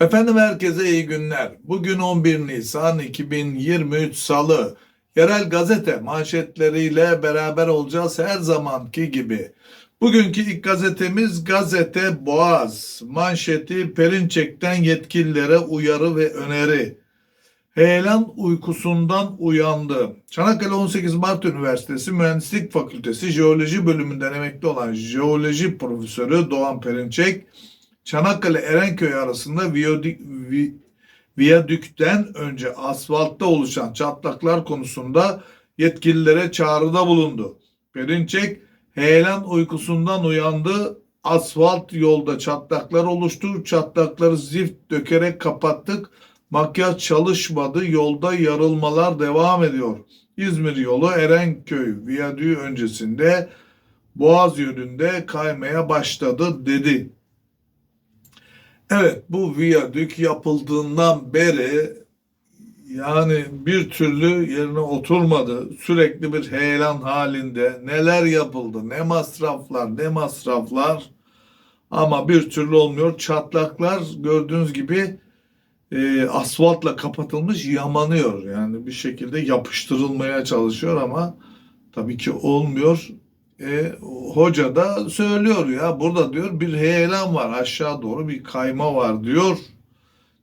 Efendim herkese iyi günler. Bugün 11 Nisan 2023 Salı. Yerel gazete manşetleriyle beraber olacağız her zamanki gibi. Bugünkü ilk gazetemiz Gazete Boğaz. Manşeti Perinçek'ten yetkililere uyarı ve öneri. Heyelan uykusundan uyandı. Çanakkale 18 Mart Üniversitesi Mühendislik Fakültesi Jeoloji bölümünden emekli olan jeoloji profesörü Doğan Perinçek, Çanakkale Erenköy arasında viyodük- vi- viyadükten önce asfaltta oluşan çatlaklar konusunda yetkililere çağrıda bulundu. Perinçek heyelan uykusundan uyandı. Asfalt yolda çatlaklar oluştu. Çatlakları zift dökerek kapattık. Makyaj çalışmadı. Yolda yarılmalar devam ediyor. İzmir yolu Erenköy viyadüğü öncesinde Boğaz yönünde kaymaya başladı dedi. Evet bu viyadük yapıldığından beri yani bir türlü yerine oturmadı. Sürekli bir heyelan halinde. Neler yapıldı? Ne masraflar, ne masraflar. Ama bir türlü olmuyor. Çatlaklar gördüğünüz gibi e, asfaltla kapatılmış yamanıyor. Yani bir şekilde yapıştırılmaya çalışıyor ama tabii ki olmuyor. E, hoca da söylüyor ya burada diyor bir heyelan var aşağı doğru bir kayma var diyor.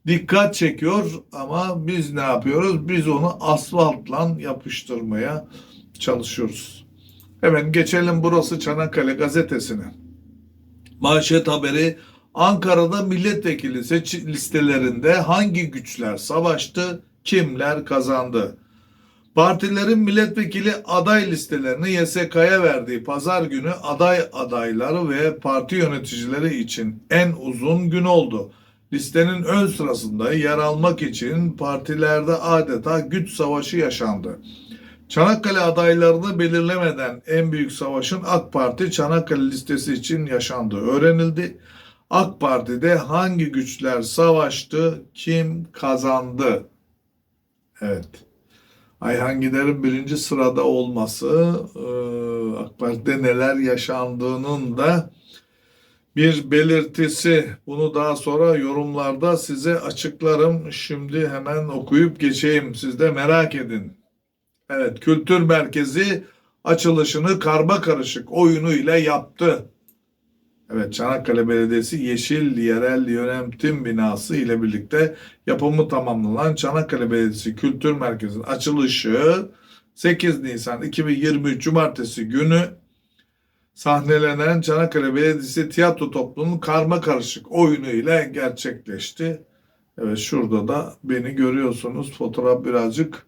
Dikkat çekiyor ama biz ne yapıyoruz? Biz onu asfaltla yapıştırmaya çalışıyoruz. Hemen geçelim burası Çanakkale gazetesine. Manşet haberi Ankara'da milletvekili seç listelerinde hangi güçler savaştı, kimler kazandı? Partilerin milletvekili aday listelerini YSK'ya verdiği pazar günü aday adayları ve parti yöneticileri için en uzun gün oldu. Listenin ön sırasında yer almak için partilerde adeta güç savaşı yaşandı. Çanakkale adaylarını belirlemeden en büyük savaşın AK Parti Çanakkale listesi için yaşandığı öğrenildi. AK Parti'de hangi güçler savaştı, kim kazandı? Evet. Ayhan Gider'in birinci sırada olması, e, AK Parti'de neler yaşandığının da bir belirtisi. Bunu daha sonra yorumlarda size açıklarım. Şimdi hemen okuyup geçeyim. Siz de merak edin. Evet, Kültür Merkezi açılışını karma karışık oyunuyla yaptı. Evet, Çanakkale Belediyesi Yeşil Yerel Yönetim Binası ile birlikte yapımı tamamlanan Çanakkale Belediyesi Kültür Merkezi'nin açılışı 8 Nisan 2023 Cumartesi günü sahnelenen Çanakkale Belediyesi tiyatro toplumunun karma karışık oyunu ile gerçekleşti. Evet şurada da beni görüyorsunuz. Fotoğraf birazcık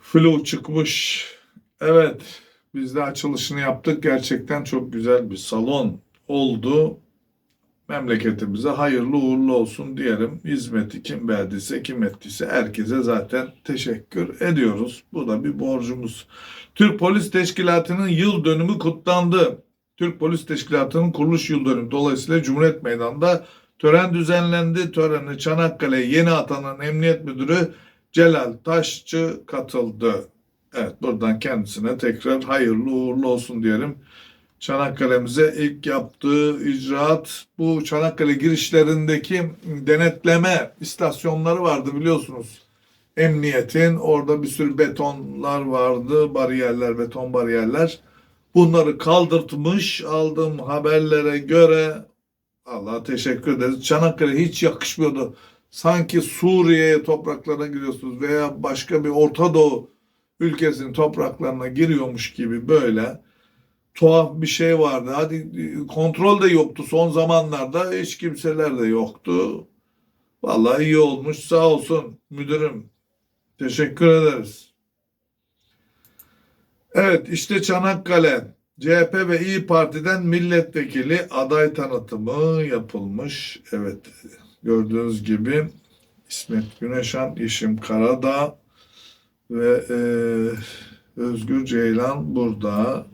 flu çıkmış. Evet biz de açılışını yaptık. Gerçekten çok güzel bir salon oldu. Memleketimize hayırlı uğurlu olsun diyelim. Hizmeti kim verdiyse, kim ettiyse herkese zaten teşekkür ediyoruz. Bu da bir borcumuz. Türk Polis Teşkilatı'nın yıl dönümü kutlandı. Türk Polis Teşkilatı'nın kuruluş yıl dönümü dolayısıyla Cumhuriyet Meydanı'nda tören düzenlendi. Töreni Çanakkale yeni atanan Emniyet Müdürü Celal Taşçı katıldı. Evet buradan kendisine tekrar hayırlı uğurlu olsun diyelim. Çanakkale'mize ilk yaptığı icraat bu Çanakkale girişlerindeki denetleme istasyonları vardı biliyorsunuz. Emniyetin orada bir sürü betonlar vardı, bariyerler, beton bariyerler. Bunları kaldırtmış aldığım haberlere göre Allah teşekkür ederiz. Çanakkale hiç yakışmıyordu. Sanki Suriye topraklarına giriyorsunuz veya başka bir Orta Doğu ülkesinin topraklarına giriyormuş gibi böyle tuhaf bir şey vardı. Hadi kontrol de yoktu son zamanlarda hiç kimseler de yoktu. Vallahi iyi olmuş sağ olsun müdürüm. Teşekkür ederiz. Evet işte Çanakkale CHP ve İyi Parti'den milletvekili aday tanıtımı yapılmış. Evet gördüğünüz gibi İsmet Güneşan, İşim Karadağ ve e, Özgür Ceylan burada.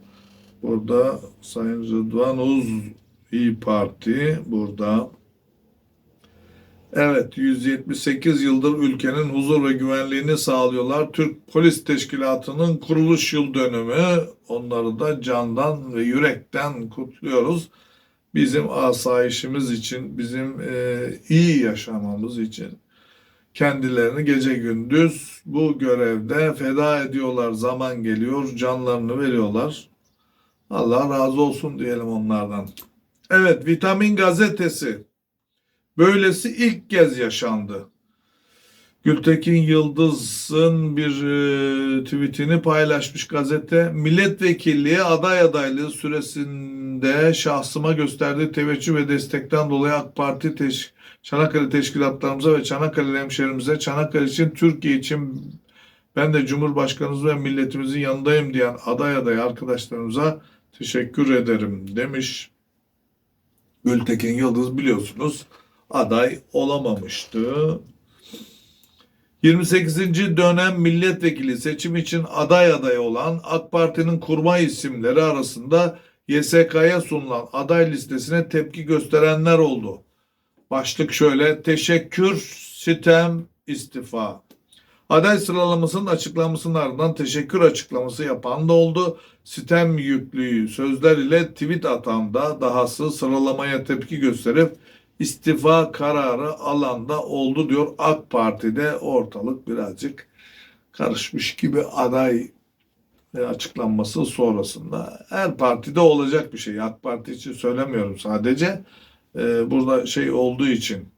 Burada Sayın Rıdvan Uz İyi Parti burada. Evet 178 yıldır ülkenin huzur ve güvenliğini sağlıyorlar. Türk Polis Teşkilatı'nın kuruluş yıl dönümü. Onları da candan ve yürekten kutluyoruz. bizim asayişimiz için, bizim e, iyi yaşamamız için kendilerini gece gündüz bu görevde feda ediyorlar. Zaman geliyor, canlarını veriyorlar. Allah razı olsun diyelim onlardan. Evet, Vitamin Gazetesi. Böylesi ilk kez yaşandı. Gültekin Yıldız'ın bir e, tweetini paylaşmış gazete. Milletvekilliği aday adaylığı süresinde şahsıma gösterdiği teveccüh ve destekten dolayı AK Parti teş- Çanakkale teşkilatlarımıza ve Çanakkale hemşehrimize, Çanakkale için, Türkiye için ben de Cumhurbaşkanımız ve milletimizin yanındayım diyen aday aday arkadaşlarımıza teşekkür ederim demiş. Gültekin Yıldız biliyorsunuz aday olamamıştı. 28. dönem milletvekili seçim için aday adayı olan AK Parti'nin kurmay isimleri arasında YSK'ya sunulan aday listesine tepki gösterenler oldu. Başlık şöyle, teşekkür, sitem, istifa. Aday sıralamasının açıklamasının ardından teşekkür açıklaması yapan da oldu. Sitem yüklüğü sözler ile tweet atan da dahası sıralamaya tepki gösterip istifa kararı alanda oldu diyor AK Parti'de ortalık birazcık karışmış gibi aday açıklanması sonrasında her partide olacak bir şey. AK Parti için söylemiyorum sadece. Ee, burada şey olduğu için.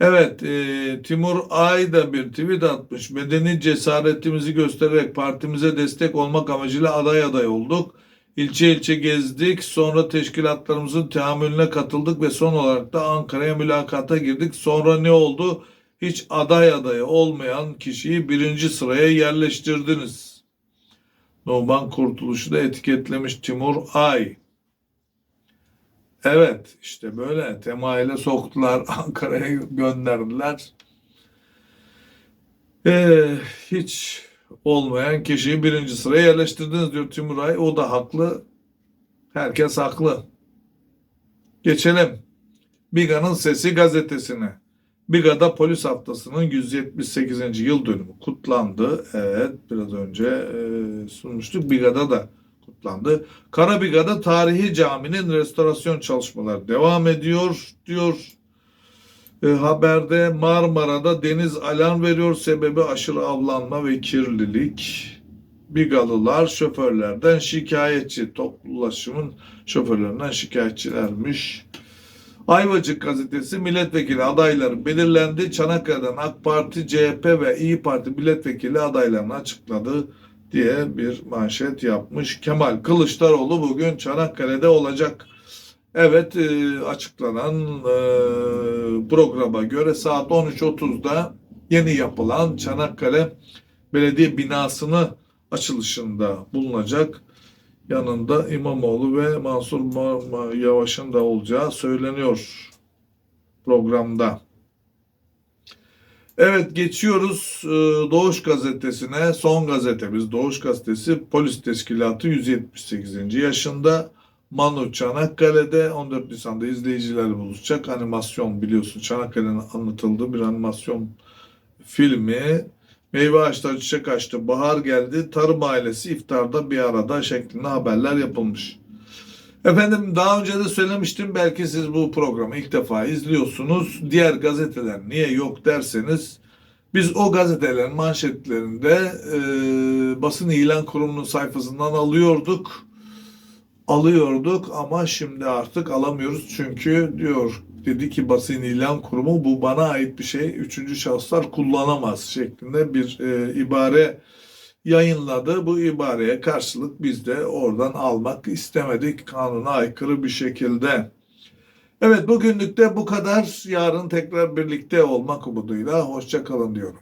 Evet, e, Timur Ay da bir tweet atmış. Medeni cesaretimizi göstererek partimize destek olmak amacıyla aday aday olduk. İlçe ilçe gezdik, sonra teşkilatlarımızın teamülüne katıldık ve son olarak da Ankara'ya mülakata girdik. Sonra ne oldu? Hiç aday adayı olmayan kişiyi birinci sıraya yerleştirdiniz. Numan Kurtuluş'u da etiketlemiş Timur Ay. Evet işte böyle temayla soktular Ankara'ya gönderdiler. Ee, hiç olmayan kişiyi birinci sıraya yerleştirdiniz diyor Timuray. O da haklı. Herkes haklı. Geçelim. Biga'nın Sesi gazetesine. Biga'da polis haftasının 178. yıl dönümü kutlandı. Evet biraz önce e, sunmuştuk. Biga'da da kutlandı. Karabiga'da tarihi caminin restorasyon çalışmaları devam ediyor diyor. E, haberde Marmara'da deniz alarm veriyor. Sebebi aşırı avlanma ve kirlilik. Bigalılar şoförlerden şikayetçi. Toplu ulaşımın şoförlerinden şikayetçilermiş. Ayvacık gazetesi milletvekili adayları belirlendi. Çanakkale'den AK Parti, CHP ve İyi Parti milletvekili adaylarını açıkladı diye bir manşet yapmış. Kemal Kılıçdaroğlu bugün Çanakkale'de olacak. Evet e, açıklanan e, programa göre saat 13.30'da yeni yapılan Çanakkale Belediye binasını açılışında bulunacak. Yanında İmamoğlu ve Mansur Yavaş'ın da olacağı söyleniyor programda. Evet geçiyoruz e, Doğuş Gazetesi'ne. Son gazetemiz Doğuş Gazetesi Polis Teşkilatı 178. yaşında. Manu Çanakkale'de 14 Nisan'da izleyicilerle buluşacak. Animasyon biliyorsun Çanakkale'nin anlatıldığı bir animasyon filmi. Meyve ağaçları çiçek açtı, bahar geldi, tarım ailesi iftarda bir arada şeklinde haberler yapılmış. Efendim daha önce de söylemiştim belki siz bu programı ilk defa izliyorsunuz. Diğer gazeteler niye yok derseniz biz o gazetelerin manşetlerinde e, basın ilan kurumunun sayfasından alıyorduk. Alıyorduk ama şimdi artık alamıyoruz çünkü diyor dedi ki basın ilan kurumu bu bana ait bir şey. Üçüncü şahıslar kullanamaz şeklinde bir e, ibare yayınladı. Bu ibareye karşılık biz de oradan almak istemedik kanuna aykırı bir şekilde. Evet bugünlük de bu kadar. Yarın tekrar birlikte olmak umuduyla hoşça kalın diyorum.